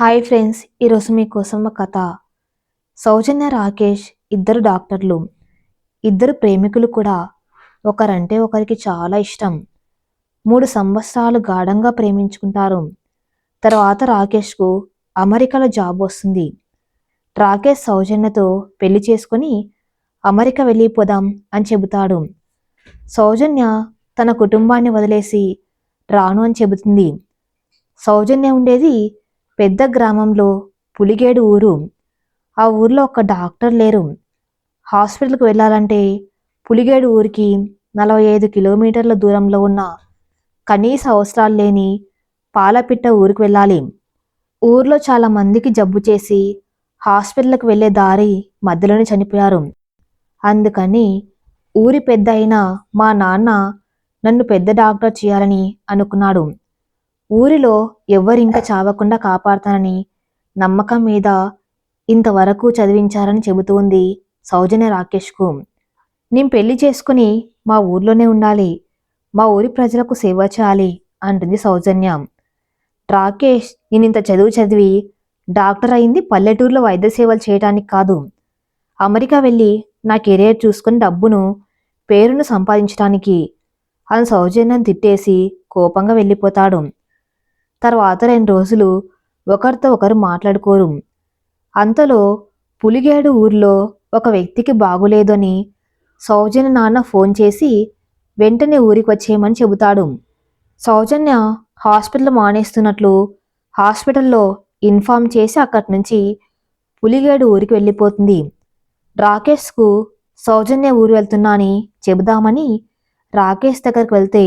Hi friends ఈరోజు మీకోసం ఒక కథ. సౌజన్య రాకేష్ ఇద్దరు డాక్టర్లు. ఇద్దరు ప్రేమికులు కూడా. ఒకరంటే ఒకరికి చాలా ఇష్టం. మూడు సంవత్సరాలు గాఢంగా ప్రేమించుకుంటారు. తర్వాత రాకేష్కు అమెరికాలో జాబ్ వస్తుంది. రాకేష్ సౌజన్యతో పెళ్ళి చేసుకొని అమెరికా వెళ్ళిపోదాం అని చెబుతాడు. సౌజన్య తన కుటుంబాన్ని వదిలేసి రాను అని చెబుతుంది. సౌజన్య ఉండేది పెద్ద గ్రామంలో పులిగేడు ఊరు. ఆ ఊర్లో ఒక డాక్టర్ లేరు. హాస్పిటల్కి వెళ్ళాలంటే పులిగేడు ఊరికి నలభై ఐదు కిలోమీటర్ల దూరంలో ఉన్న కనీస అవసరాలు లేని పాలపిట్ట ఊరికి వెళ్ళాలి. ఊర్లో చాలా మందికి జబ్బు చేసి హాస్పిటల్కి వెళ్ళే దారి మధ్యలోనే చనిపోయారు. అందుకని ఊరి పెద్ద అయిన మా నాన్న నన్ను పెద్ద డాక్టర్ చేయాలని అనుకున్నాడు. ఊరిలో ఎవ్వరింక చావకుండా కాపాడతానని నమ్మకం మీద ఇంతవరకు చదివించారని చెబుతోంది సౌజన్య రాకేష్కు. నేను పెళ్ళి చేసుకుని మా ఊర్లోనే ఉండాలి మా ఊరి ప్రజలకు సేవ చేయాలి అంటుంది సౌజన్య. రాకేష్ నేను ఇంత చదువు చదివి డాక్టర్ అయింది పల్లెటూరులో వైద్య సేవలు చేయడానికి కాదు. అమెరికా వెళ్ళి నా కెరీర్ చూసుకుని డబ్బును పేరును సంపాదించడానికి అని సౌజన్యం తిట్టేసి కోపంగా వెళ్ళిపోతాడు. తర్వాత రెండు రోజులు ఒకరితో ఒకరు మాట్లాడుకోరు. అంతలో పులిగేడు ఊర్లో ఒక వ్యక్తికి బాగులేదని సౌజన్య నాన్న ఫోన్ చేసి వెంటనే ఊరికి వచ్చేయమని చెబుతాడు. సౌజన్య హాస్పిటల్ మానేస్తున్నట్లు హాస్పిటల్లో ఇన్ఫామ్ చేసి అక్కడి నుంచి పులిగేడు ఊరికి వెళ్ళిపోతుంది. రాకేష్కు సౌజన్య ఊరు వెళ్తున్నా అని చెబుదామని రాకేష్ దగ్గరికి వెళ్తే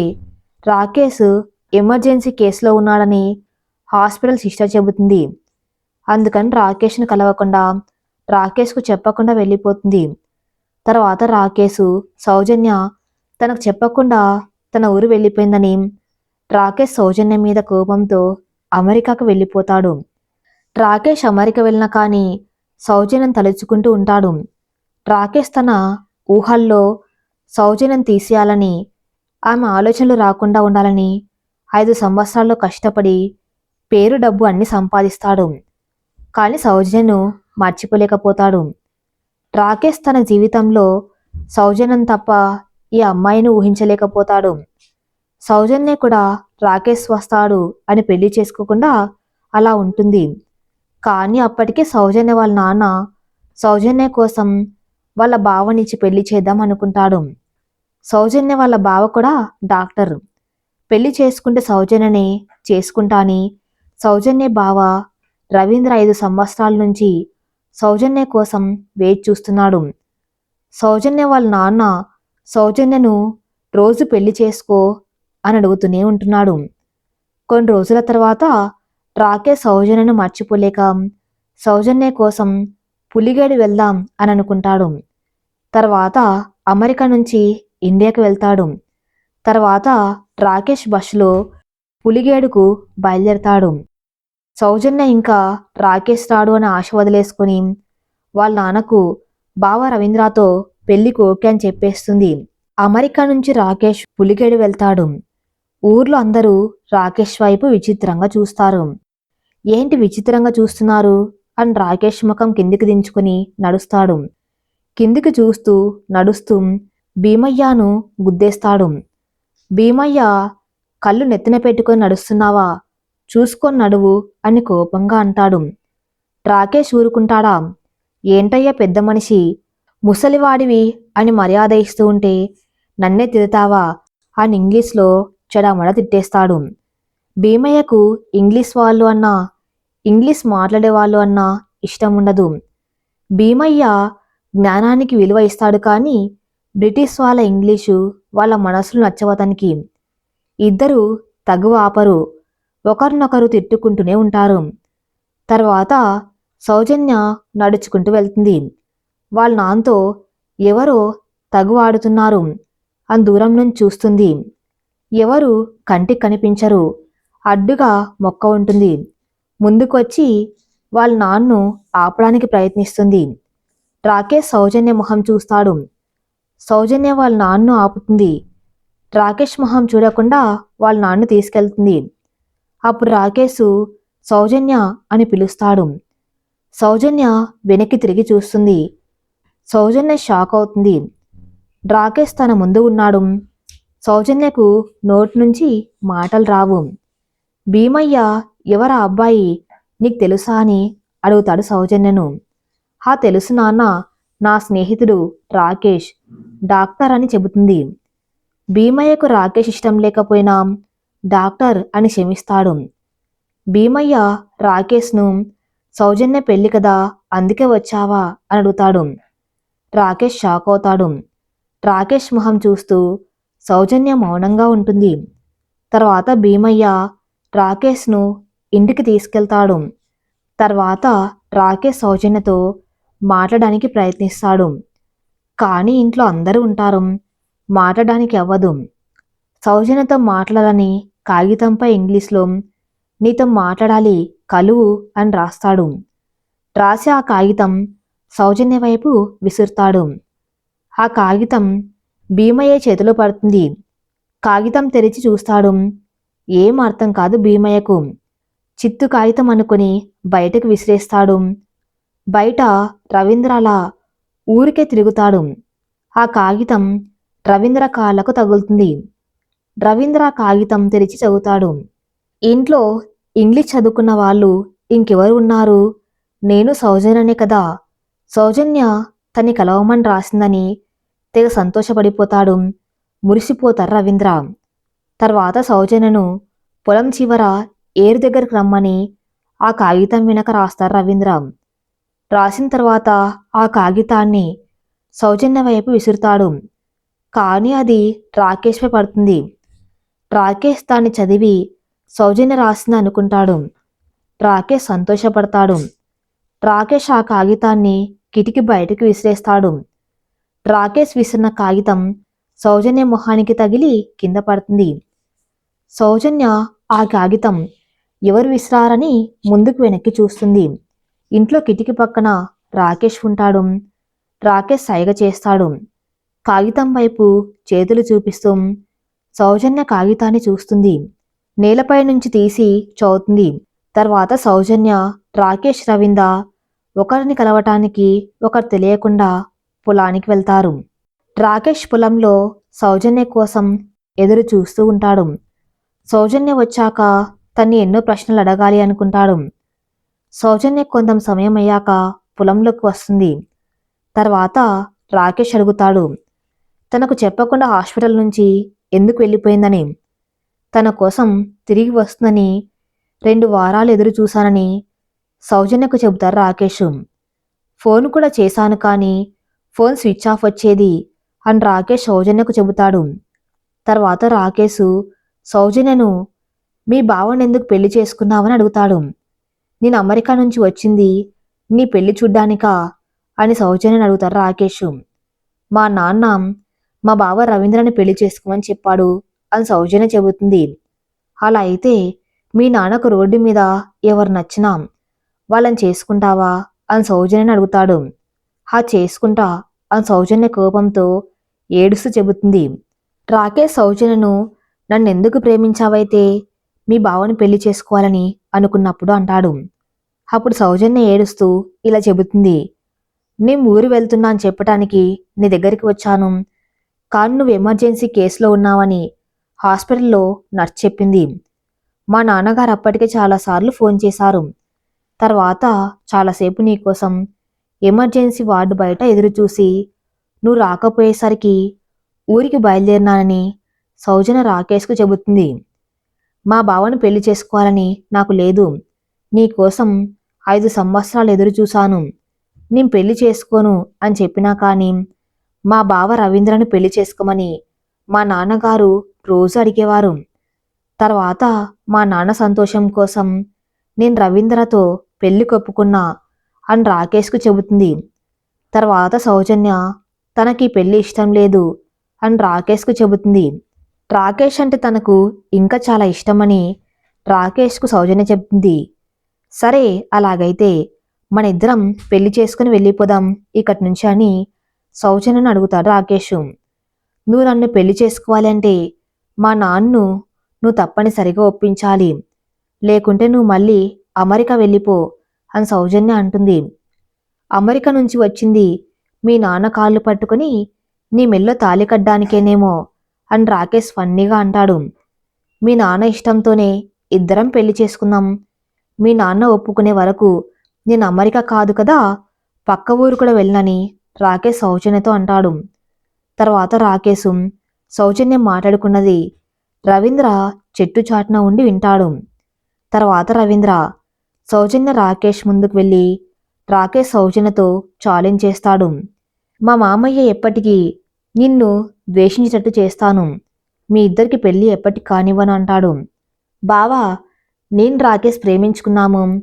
రాకేష్ ఎమర్జెన్సీ కేసులో ఉన్నాడని హాస్పిటల్ సిస్టర్ చెబుతుంది. అందుకని రాకేష్ను కలవకుండా రాకేష్కు చెప్పకుండా వెళ్ళిపోతుంది. తర్వాత రాకేష్ సౌజన్య తనకు చెప్పకుండా తన ఊరు వెళ్ళిపోయిందని రాకేష్ సౌజన్య మీద కోపంతో అమెరికాకు వెళ్ళిపోతాడు. రాకేష్ అమెరికా వెళ్ళినా కానీ సౌజన్యం తలుచుకుంటూ ఉంటాడు. రాకేష్ తన ఊహల్లో సౌజన్యం తీసేయాలని ఆమె ఆలోచనలు రాకుండా ఉండాలని ఐదు సంవత్సరాల్లో కష్టపడి పేరు డబ్బు అన్ని సంపాదిస్తాడు. కానీ సౌజన్యను మర్చిపోలేకపోతాడు. రాకేష్ తన జీవితంలో సౌజన్యం తప్ప ఈ అమ్మాయిని ఊహించలేకపోతాడు. సౌజన్య కూడా రాకేష్ వస్తాడు అని పెళ్ళి చేసుకోకుండా అలా ఉంటుంది. కానీ అప్పటికే సౌజన్య వాళ్ళ నాన్న సౌజన్య కోసం వాళ్ళ బావనిచ్చి పెళ్ళి చేద్దాం అనుకుంటాడు. సౌజన్య వాళ్ళ బావ కూడా డాక్టర్. పెళ్ళి చేసుకుంటే సౌజన్యనే చేసుకుంటాని. సౌజన్య బావ రవీంద్ర ఐదు సంవత్సరాల నుంచి సౌజన్య కోసం వేచి చూస్తున్నాడు. సౌజన్య వాళ్ళ నాన్న సౌజన్యను రోజు పెళ్ళి చేసుకో అని అడుగుతూనే ఉంటున్నాడు. కొన్ని రోజుల తర్వాత రాకే సౌజన్యను మర్చిపోలేక సౌజన్య కోసం పులిగేడు వెళ్దాం అని అనుకుంటాడు. తర్వాత అమెరికా నుంచి ఇండియాకి వెళ్తాడు. తర్వాత రాకేష్ బస్సులో పులిగేడుకు బయలుదేరతాడు. సౌజన్య ఇంకా రాకేష్ రాడు అని ఆశ వదిలేసుకుని వాళ్ళ నాన్నకు బావ రవీంద్రతో పెళ్ళికి ఓకే అని చెప్పేస్తుంది. అమెరికా నుంచి రాకేష్ పులిగేడు వెళ్తాడు. ఊర్లో అందరూ రాకేష్ వైపు విచిత్రంగా చూస్తారు. ఏంటి విచిత్రంగా చూస్తున్నారు? అని రాకేష్ ముఖం కిందికి దించుకుని నడుస్తాడు. కిందికి చూస్తూ నడుస్తూ భీమయ్యను గుద్దేస్తాడు. భీమయ్య కళ్ళు నెత్తిన పెట్టుకొని నడుస్తున్నావా? చూసుకొని నడువు అని కోపంగా అంటాడు. రాకేష్ ఊరుకుంటాడా? ఏంటయ్యా పెద్ద మనిషి? ముసలివాడివి అని మర్యాద ఇస్తూ ఉంటే నన్నే తిడతావా? అని ఇంగ్లీష్లో చెడమడ తిట్టేస్తాడు. భీమయ్యకు ఇంగ్లీష్ వాళ్ళు అన్నా ఇంగ్లీష్ మాట్లాడే వాళ్ళు అన్నా ఇష్టం ఉండదు. భీమయ్య జ్ఞానానికి విలువ ఇస్తాడు కానీ బ్రిటిష్ వాళ్ళ ఇంగ్లీషు వాళ్ళ మనసులు నచ్చవతనికి ఇద్దరు తగువ ఆపరు ఒకరినొకరు తిట్టుకుంటూనే ఉంటారు. తర్వాత సౌజన్య నడుచుకుంటూ వెళ్తుంది. వాళ్ళ నాన్నతో ఎవరో తగు ఆడుతున్నారు. అని దూరం నుంచి చూస్తుంది. ఎవరు కంటికి కనిపించరు. అడ్డుగా మొక్క ఉంటుంది. ముందుకొచ్చి వాళ్ళ నాన్ను ఆపడానికి ప్రయత్నిస్తుంది. రాకేష్ సౌజన్య మొహం చూస్తాడు. సౌజన్య వాళ్ళ నాన్ను ఆపుతుంది. రాకేష్ మొహం చూడకుండా వాళ్ళ నాన్ను తీసుకెళ్తుంది. అప్పుడు రాకేష్ సౌజన్య అని పిలుస్తాడు. సౌజన్య వెనక్కి తిరిగి చూస్తుంది. సౌజన్య షాక్ అవుతుంది. రాకేష్ తన ముందు ఉన్నాడు. సౌజన్యకు నోటి నుంచి మాటలు రావు. భీమయ్య ఎవరా అబ్బాయి? నీకు తెలుసా? అని అడుగుతాడు సౌజన్యను. ఆ తెలుసు నాన్న. నా స్నేహితుడు రాకేష్ డాక్టర్ అని చెబుతుంది. భీమయ్యకు రాకేష్ ఇష్టం లేకపోయినా డాక్టర్ అని క్షమిస్తాడు. భీమయ్య రాకేష్ను సౌజన్య పెళ్ళి కదా అందుకే వచ్చావా అని అడుగుతాడు. రాకేష్ షాక్ అవుతాడు. రాకేష్ మొహం చూస్తూ సౌజన్య మౌనంగా ఉంటుంది. తర్వాత భీమయ్య రాకేష్ను ఇంటికి తీసుకెళ్తాడు. తర్వాత రాకేష్ సౌజన్యతో మాట్లాడడానికి ప్రయత్నిస్తాడు. కానీ ఇంట్లో అందరూ ఉంటారు. మాట్లాడడానికి అవ్వదు. సౌజన్యతో మాట్లాడాలని కాగితంపై ఇంగ్లీష్లో నీతో మాట్లాడాలి కలువు అని రాస్తాడు. రాసి ఆ కాగితం సౌజన్య వైపు విసురుతాడు. ఆ కాగితం భీమయ్య చేతిలో పడుతుంది. కాగితం తెరిచి చూస్తాడు. ఏం అర్థం కాదు భీమయ్యకు. చిత్తు కాగితం అనుకుని బయటకు విసిరేస్తాడు. బయట రవీంద్రలా ఊరికే తిరుగుతాడు. ఆ కాగితం రవీంద్ర కాళ్ళకు తగులుతుంది. రవీంద్ర కాగితం తెరిచి చదువుతాడు. ఇంట్లో ఇంగ్లీష్ చదువుకున్న వాళ్ళు ఇంకెవరు ఉన్నారు? నేను సౌజన్యనే కదా. సౌజన్య తని కలవమని రాసిందని తెగ సంతోషపడిపోతాడు. మురిసిపోతారు రవీంద్ర. తర్వాత సౌజన్యను పొలం చివర ఏరు దగ్గరకు రమ్మని ఆ కాగితం వెనక రాస్తారు రవీంద్ర. రాసిన తర్వాత ఆ కాగితాన్ని సౌజన్య వైపు విసురుతాడు. కానీ అది రాకేష్పై పడుతుంది. రాకేష్ దాన్ని చదివి సౌజన్య రాసింది అనుకుంటాడు. రాకేష్ సంతోషపడతాడు. రాకేష్ ఆ కాగితాన్ని కిటికీ బయటకు విసిరేస్తాడు. రాకేష్ విసిరిన కాగితం సౌజన్య మొహానికి తగిలి కింద పడుతుంది. సౌజన్య ఆ కాగితం ఎవరు విసిరారని ముందుకు వెనక్కి చూస్తుంది. ఇంట్లో కిటికీ పక్కన రాకేష్ ఉంటాడు. రాకేష్ సైగ చేస్తాడు. కాగితం వైపు చేతులు చూపిస్తూ సౌజన్య కాగితాన్ని చూస్తుంది. నేలపై నుంచి తీసి చదువుతుంది. తర్వాత సౌజన్య రాకేష్ రవింద ఒకరిని కలవటానికి ఒకరు తెలియకుండా పొలానికి వెళ్తారు. రాకేష్ పొలంలో సౌజన్య కోసం ఎదురు చూస్తూ ఉంటాడు. సౌజన్య వచ్చాక తన్ని ఎన్నో ప్రశ్నలు అడగాలి అనుకుంటాడు. సౌజన్య కొంత సమయం అయ్యాక పొలంలోకి వస్తుంది. తర్వాత రాకేష్ అడుగుతాడు తనకు చెప్పకుండా హాస్పిటల్ నుంచి ఎందుకు వెళ్ళిపోయిందని? తన కోసం తిరిగి వస్తుందని రెండు వారాలు ఎదురు చూశానని సౌజన్యకు చెబుతారు రాకేష్. ఫోన్ కూడా చేశాను కానీ ఫోన్ స్విచ్ ఆఫ్ వచ్చేది అని రాకేష్ సౌజన్యకు చెబుతాడు. తర్వాత రాకేష్ సౌజన్యను మీ బావని ఎందుకు పెళ్ళి చేసుకున్నావని అడుగుతాడు. నేను అమెరికా నుంచి వచ్చింది. నీ పెళ్ళి చూడ్డానికా? అని సౌజన్యని అడుగుతారు రాకేష్. మా నాన్న మా బావ రవీంద్రని పెళ్ళి చేసుకోమని చెప్పాడు అని సౌజన్య చెబుతుంది. అలా అయితే మీ నాన్నకు రోడ్డు మీద ఎవరు నచ్చినా వాళ్ళని చేసుకుంటావా? అని సౌజన్యని అడుగుతాడు. హా చేసుకుంటా అని సౌజన్య కోపంతో ఏడుస్తూ చెబుతుంది. రాకేష్ సౌజన్యను నన్ను ఎందుకు ప్రేమించావైతే? మీ బావని పెళ్ళి చేసుకోవాలని అనుకున్నప్పుడు అంటాడు. అప్పుడు సౌజన్య ఏడుస్తూ ఇలా చెబుతుంది. నేను ఊరు వెళ్తున్నా అని చెప్పటానికి నీ దగ్గరికి వచ్చాను. కానీ నువ్వు ఎమర్జెన్సీ కేసులో ఉన్నావని హాస్పిటల్లో నర్స్ చెప్పింది. మా నాన్నగారు అప్పటికే చాలాసార్లు ఫోన్ చేశారు. తర్వాత చాలాసేపు నీకోసం ఎమర్జెన్సీ వార్డు బయట ఎదురు చూసి నువ్వు రాకపోయేసరికి ఊరికి బయలుదేరినానని సౌజన్య రాకేష్కు చెబుతుంది. మా బావను పెళ్ళి చేసుకోవాలని నాకు లేదు. నీకోసం ఐదు సంవత్సరాలు ఎదురు చూశాను. నేను పెళ్ళి చేసుకోను అని చెప్పినా కానీ మా బావ రవీంద్రను పెళ్ళి చేసుకోమని మా నాన్నగారు రోజు అడిగేవారు. తర్వాత మా నాన్న సంతోషం కోసం నేను రవీంద్రతో పెళ్ళి కొప్పుకున్నా అని రాకేష్కు చెబుతుంది. తర్వాత సౌజన్య తనకి పెళ్ళి ఇష్టం లేదు అని రాకేష్కు చెబుతుంది. రాకేష్ అంటే తనకు ఇంకా చాలా ఇష్టమని రాకేష్కు సౌజన్య చెబుతుంది. సరే అలాగైతే మన ఇద్దరం పెళ్ళి చేసుకుని వెళ్ళిపోదాం ఇక్కడి నుంచి అని సౌజన్యను అడుగుతాడు రాకేష్. నువ్వు నన్ను పెళ్ళి చేసుకోవాలంటే మా నాన్ను నువ్వు తప్పనిసరిగా ఒప్పించాలి. లేకుంటే నువ్వు మళ్ళీ అమెరికా వెళ్ళిపో అని సౌజన్య అంటుంది. అమెరికా నుంచి వచ్చింది మీ నాన్న కాళ్ళు పట్టుకుని నీ మెల్లో తాళి కడ్డానికేనేమో అని రాకేష్ ఫన్నీగా అంటాడు. మీ నాన్న ఇష్టంతోనే ఇద్దరం పెళ్ళి చేసుకుందాం మీ నాన్న ఒప్పుకునే వరకు నేను అమెరికా కాదు కదా పక్క ఊరు కూడా వెళ్ళనని రాకేష్ సౌజన్యతో అంటాడు. తర్వాత రాకేశు సౌజన్యం మాట్లాడుకున్నది రవీంద్ర చెట్టు చాటున ఉండి వింటాడు. తర్వాత రవీంద్ర సౌజన్య రాకేష్ ముందుకు వెళ్ళి రాకేష్ సౌజన్యతో ఛాలెంజ్ చేస్తాడు. మా మామయ్య ఎప్పటికీ నిన్ను ద్వేషించేటట్టు చేస్తాను. మీ ఇద్దరికి పెళ్ళి ఎప్పటికి కానివ్వను అంటాడు. బావా నేను రాకేష్ ప్రేమించుకున్నాము.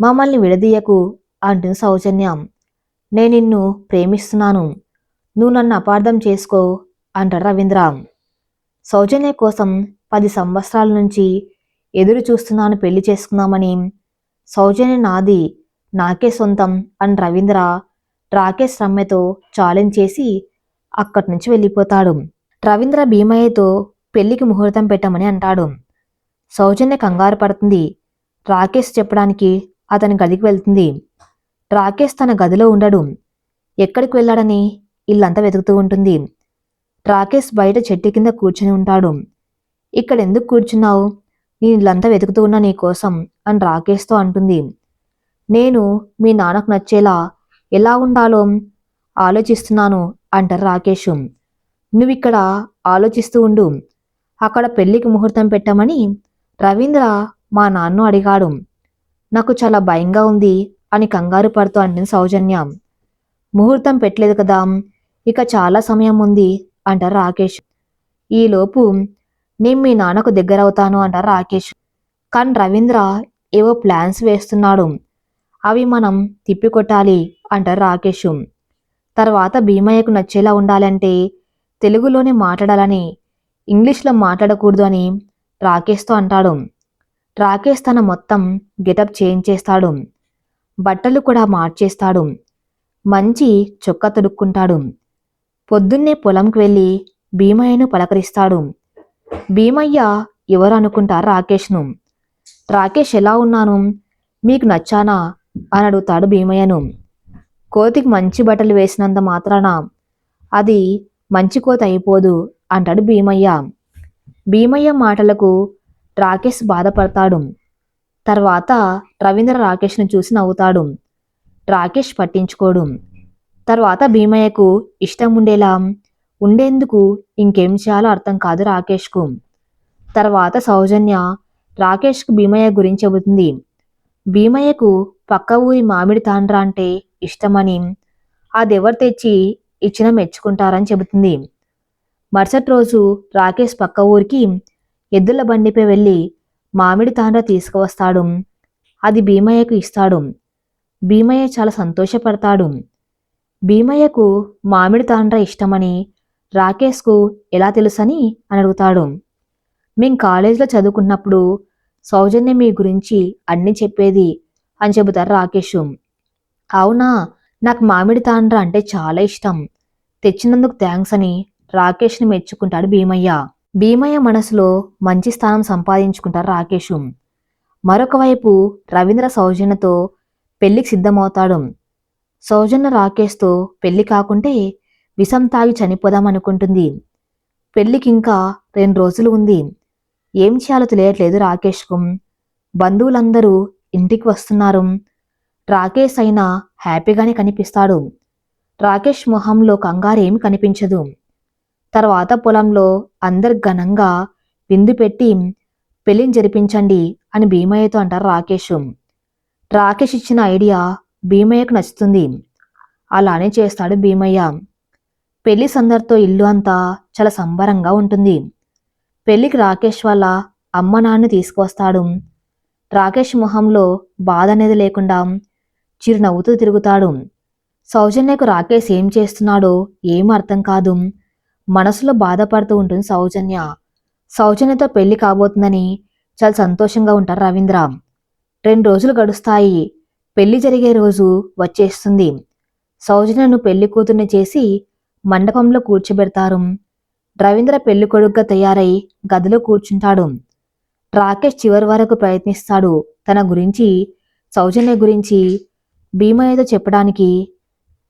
మమ్మల్ని విడదీయకు అంటుంది సౌజన్యం. నేను నిన్ను ప్రేమిస్తున్నాను. నువ్వు నన్ను అపార్థం చేసుకో అంటాడు రవీంద్ర. సౌజన్య కోసం పది సంవత్సరాల నుంచి ఎదురు చూస్తున్నాను పెళ్ళి చేసుకుందామని. సౌజన్య నాది నాకే సొంతం అని రవీంద్ర రాకేష్ రమ్యతో ఛాలెంజ్ చేసి అక్కడి నుంచి వెళ్ళిపోతాడు. రవీంద్ర భీమయ్యతో పెళ్ళికి ముహూర్తం పెట్టమని అంటాడు. సౌజన్య కంగారు పడుతుంది. రాకేష్ చెప్పడానికి అతని గదికి వెళ్తుంది. రాకేష్ తన గదిలో ఉండడు. ఎక్కడికి వెళ్ళాడని ఇల్లంతా వెతుకుతూ ఉంటుంది. రాకేష్ బయట చెట్టు కింద కూర్చుని ఉంటాడు. ఇక్కడ ఎందుకు కూర్చున్నావు? నేను ఇల్లంతా వెతుకుతూ ఉన్నా నీ కోసం అని రాకేష్తో అంటుంది. నేను మీ నాన్నకు నచ్చేలా ఎలా ఉండాలో ఆలోచిస్తున్నాను అంటారు రాకేష్. నువ్వు ఇక్కడ ఆలోచిస్తూ ఉండు. అక్కడ పెళ్ళికి ముహూర్తం పెట్టమని రవీంద్ర మా నాన్ను అడిగాడు. నాకు చాలా భయంగా ఉంది అని కంగారు పడుతూ అంటుంది సౌజన్య. ముహూర్తం పెట్టలేదు కదా ఇక చాలా సమయం ఉంది అంటారు రాకేష్. ఈలోపు నేను మీ నాన్నకు దగ్గర అవుతాను అంటారు రాకేష్. కానీ రవీంద్ర ఏవో ప్లాన్స్ వేస్తున్నాడు. అవి మనం తిప్పికొట్టాలి అంటారు రాకేష్. తర్వాత భీమయ్యకు నచ్చేలా ఉండాలంటే తెలుగులోనే మాట్లాడాలని ఇంగ్లీష్లో మాట్లాడకూడదు అని రాకేష్తో అంటాడు. రాకేష్ తన మొత్తం గెటప్ చేంజ్ చేస్తాడు. బట్టలు కూడా మార్చేస్తాడు. మంచి చొక్క తొడుక్కుంటాడు. పొద్దున్నే పొలంకి వెళ్ళి భీమయ్యను పలకరిస్తాడు. భీమయ్య ఎవరు అనుకుంటారు రాకేష్ను. రాకేష్ ఎలా ఉన్నాను? మీకు నచ్చానా? అని అడుగుతాడు భీమయ్యను. కోతికి మంచి బట్టలు వేసినంత మాత్రాన అది మంచి కోత అయిపోదు అంటాడు భీమయ్య. భీమయ్య మాటలకు రాకేష్ బాధపడతాడు. తర్వాత రవీంద్ర రాకేష్ను చూసి నవ్వుతాడు. రాకేష్ పట్టించుకోడు. తర్వాత భీమయ్యకు ఇష్టం ఉండేలా ఉండేందుకు ఇంకేం చేయాలో అర్థం కాదు రాకేష్కు. తర్వాత సౌజన్య రాకేష్కు భీమయ్య గురించి చెబుతుంది. భీమయ్యకు పక్క ఊరి మామిడి తాండ్ర అంటే ఇష్టమని అదెవరు తెచ్చి ఇచ్చిన మెచ్చుకుంటారని చెబుతుంది. మరుసటి రోజు రాకేష్ పక్క ఊరికి ఎద్దుల బండిపై వెళ్ళి మామిడి తాండ్ర తీసుకువస్తాడు. అది భీమయ్యకు ఇస్తాడు. భీమయ్య చాలా సంతోషపడతాడు. భీమయ్యకు మామిడి తాండ్ర ఇష్టమని రాకేష్కు ఎలా తెలుసని అని అడుగుతాడు మేం కాలేజీలో చదువుకున్నప్పుడు సౌజన్య మీ గురించి అన్ని చెప్పేది అని చెబుతారు రాకేష్. అవునా నాకు మామిడి తాండ్ర అంటే చాలా ఇష్టం. తెచ్చినందుకు థ్యాంక్స్ అని రాకేష్ని మెచ్చుకుంటాడు భీమయ్య. భీమయ్య మనసులో మంచి స్థానం సంపాదించుకుంటారు రాకేష్. మరొక వైపు రవీంద్ర సౌజన్యతో పెళ్ళికి సిద్ధమవుతాడు. సౌజన్య రాకేష్తో పెళ్ళి కాకుంటే విషం తాగి చనిపోదాం అనుకుంటుంది. పెళ్ళికి ఇంకా రెండు రోజులు ఉంది. ఏం చేయాలో తెలియట్లేదు రాకేష్కు. బంధువులందరూ ఇంటికి వస్తున్నారు. రాకేష్ అయినా హ్యాపీగానే కనిపిస్తాడు. రాకేష్ మొహంలో కంగారు ఏమి కనిపించదు. తర్వాత పొలంలో అందరు ఘనంగా విందు పెట్టి పెళ్ళిని జరిపించండి అని భీమయ్యతో అంటారు రాకేష్. రాకేష్ ఇచ్చిన ఐడియా భీమయ్యకు నచ్చుతుంది. అలానే చేస్తాడు భీమయ్య. పెళ్ళి సందర్తో ఇల్లు అంతా చాలా సంబరంగా ఉంటుంది. పెళ్ళికి రాకేష్ వాళ్ళ అమ్మ నాన్న తీసుకొస్తాడు రాకేష్ మొహంలో బాధ అనేది లేకుండా చిరునవ్వుతూ తిరుగుతాడు. సౌజన్యకు రాకేష్ ఏం చేస్తున్నాడో ఏం అర్థం కాదు. మనసులో బాధపడుతూ ఉంటుంది సౌజన్య. సౌజన్యతో పెళ్ళి కాబోతుందని చాలా సంతోషంగా ఉంటారు రవీంద్ర. రెండు రోజులు గడుస్తాయి. పెళ్ళి జరిగే రోజు వచ్చేస్తుంది. సౌజన్యను పెళ్ళి కూతుర్ని చేసి మండపంలో కూర్చోబెడతారు. రవీంద్ర పెళ్ళి కొడుకుగా తయారై గదిలో కూర్చుంటాడు. రాకేష్ చివరి వరకు ప్రయత్నిస్తాడు. తన గురించి సౌజన్య గురించి భీమయ్యతో చెప్పడానికి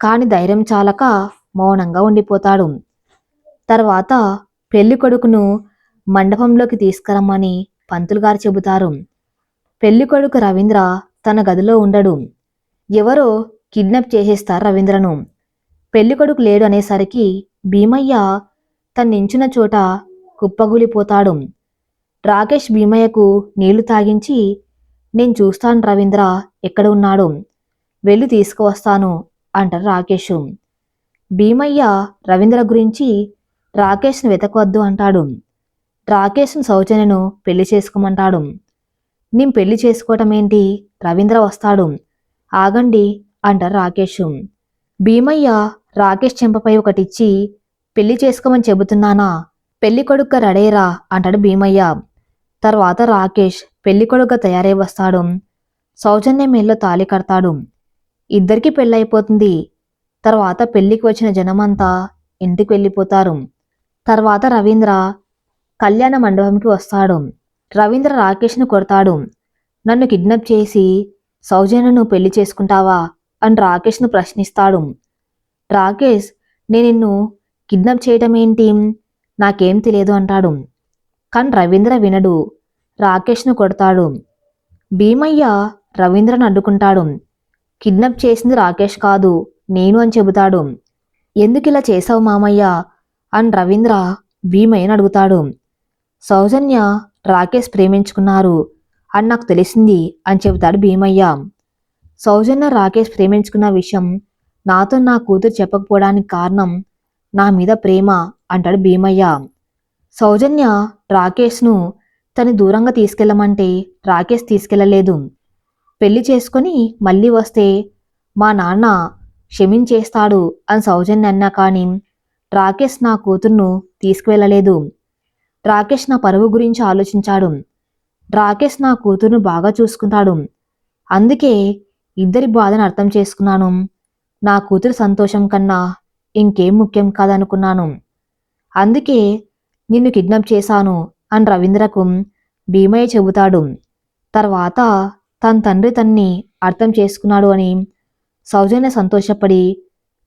కాని ధైర్యం చాలక మౌనంగా ఉండిపోతాడు. తర్వాత పెళ్ళి కొడుకును మండపంలోకి తీసుకురమ్మని పంతులు గారు చెబుతారు. పెళ్ళి కొడుకు రవీంద్ర తన గదిలో ఉండడు. ఎవరో కిడ్నాప్ చేసేస్తారు రవీంద్రను. పెళ్ళి కొడుకు లేడు అనేసరికి భీమయ్య తను నించున్న చోట కుప్పగూలిపోతాడు. రాకేష్ భీమయ్యకు నీళ్ళు తాగించి నేను చూస్తాను రవీంద్ర ఎక్కడ ఉన్నాడు? వెళ్ళి తీసుకువస్తాను అంటారు రాకేష్. భీమయ్య రవీంద్ర గురించి రాకేష్ను వెతకవద్దు అంటాడు. రాకేష్ను సౌజన్యను పెళ్ళి చేసుకోమంటాడు. నేను పెళ్ళి చేసుకోవటం ఏంటి? రవీంద్ర వస్తాడు. ఆగండి అంటారు రాకేష్. భీమయ్య రాకేష్ చెంపపై ఒకటిచ్చి పెళ్ళి చేసుకోమని చెబుతున్నానా? పెళ్ళి కొడుక్క రడేరా అంటాడు భీమయ్య. తర్వాత రాకేష్ పెళ్ళి కొడుక తయారై వస్తాడు. సౌజన్య మేల్లో తాళి కడతాడు. ఇద్దరికి పెళ్ళైపోతుంది తర్వాత పెళ్ళికి వచ్చిన జనమంతా ఇంటికి వెళ్ళిపోతారు. తర్వాత రవీంద్ర కళ్యాణ మండపంకి వస్తాడు. రవీంద్ర రాకేష్ను కొడతాడు. నన్ను కిడ్నాప్ చేసి సౌజన్యను పెళ్ళి చేసుకుంటావా? అని రాకేష్ను ప్రశ్నిస్తాడు. రాకేష్ నేను నిన్ను కిడ్నాప్ చేయటం ఏంటి నాకేం తెలియదు అంటాడు. కానీ రవీంద్ర వినడు. రాకేష్ను కొడతాడు. భీమయ్య రవీంద్రను అడ్డుకుంటాడు. కిడ్నాప్ చేసింది రాకేష్ కాదు నేను అని చెబుతాడు. ఎందుకు ఇలా చేసావు మామయ్య? అని రవీంద్ర భీమయ్యను అడుగుతాడు. సౌజన్య రాకేష్ ప్రేమించుకున్నారు. అని నాకు తెలిసింది అని చెబుతాడు భీమయ్య. సౌజన్య రాకేష్ ప్రేమించుకున్న విషయం నాతో నా కూతురు చెప్పకపోవడానికి కారణం నా మీద ప్రేమ అంటాడు భీమయ్య. సౌజన్య రాకేష్ను తను దూరంగా తీసుకెళ్ళమంటే రాకేష్ తీసుకెళ్ళలేదు. పెళ్ళి చేసుకొని మళ్ళీ వస్తే మా నాన్న క్షమించేస్తాడు అని సౌజన్య అన్నా కానీ రాకేష్ నా కూతుర్ను తీసుకువెళ్ళలేదు. రాకేష్ నా పరువు గురించి ఆలోచించాడు. రాకేష్ నా కూతురును బాగా చూసుకుంటాడు. అందుకే ఇద్దరి బాధను అర్థం చేసుకున్నాను. నా కూతురు సంతోషం కన్నా ఇంకేం ముఖ్యం కాదనుకున్నాను. అందుకే నిన్ను కిడ్నాప్ చేశాను అని రవీంద్రకు భీమయ్య చెబుతాడు. తర్వాత తన తండ్రి తన్ని అర్థం చేసుకున్నాడు అని సౌజన్య సంతోషపడి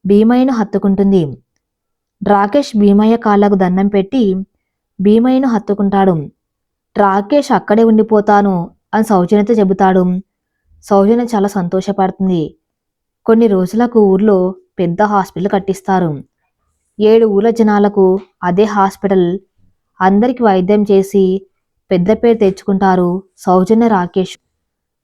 భీమయ్యను హత్తుకుంటుంది. రాకేష్ భీమయ్య కాళ్ళకు దండం పెట్టి భీమయ్యను హత్తుకుంటాడు. రాకేష్ అక్కడే ఉండిపోతాను అని సౌజన్యతో చెబుతాడు. సౌజన్య చాలా సంతోషపడుతుంది. కొన్ని రోజులకు ఊర్లో పెద్ద హాస్పిటల్ కట్టిస్తారు. ఏడు ఊళ్ళ జనాలకు అదే హాస్పిటల్. అందరికి వైద్యం చేసి పెద్ద పేరు తెచ్చుకుంటారు సౌజన్య రాకేష్.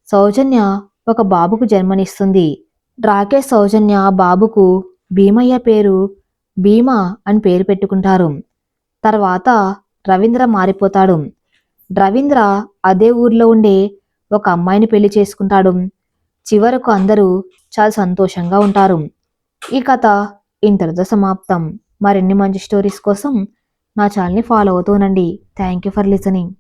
సౌజన్య ఒక బాబుకు జన్మనిస్తుంది. రాకేష్ సౌజన్య బాబుకు భీమయ్య పేరు భీమా అని పేరు పెట్టుకుంటారు. తర్వాత రవీంద్ర మారిపోతాడు. రవీంద్ర అదే ఊర్లో ఉండే ఒక అమ్మాయిని పెళ్ళి చేసుకుంటాడు. చివరకు అందరూ చాలా సంతోషంగా ఉంటారు. ఈ కథ ఇంతటితో సమాప్తం. మరిన్ని మంచి స్టోరీస్ కోసం నా ఛానల్ని ఫాలో అవుతూనండి థ్యాంక్ యూ ఫర్ లిసనింగ్.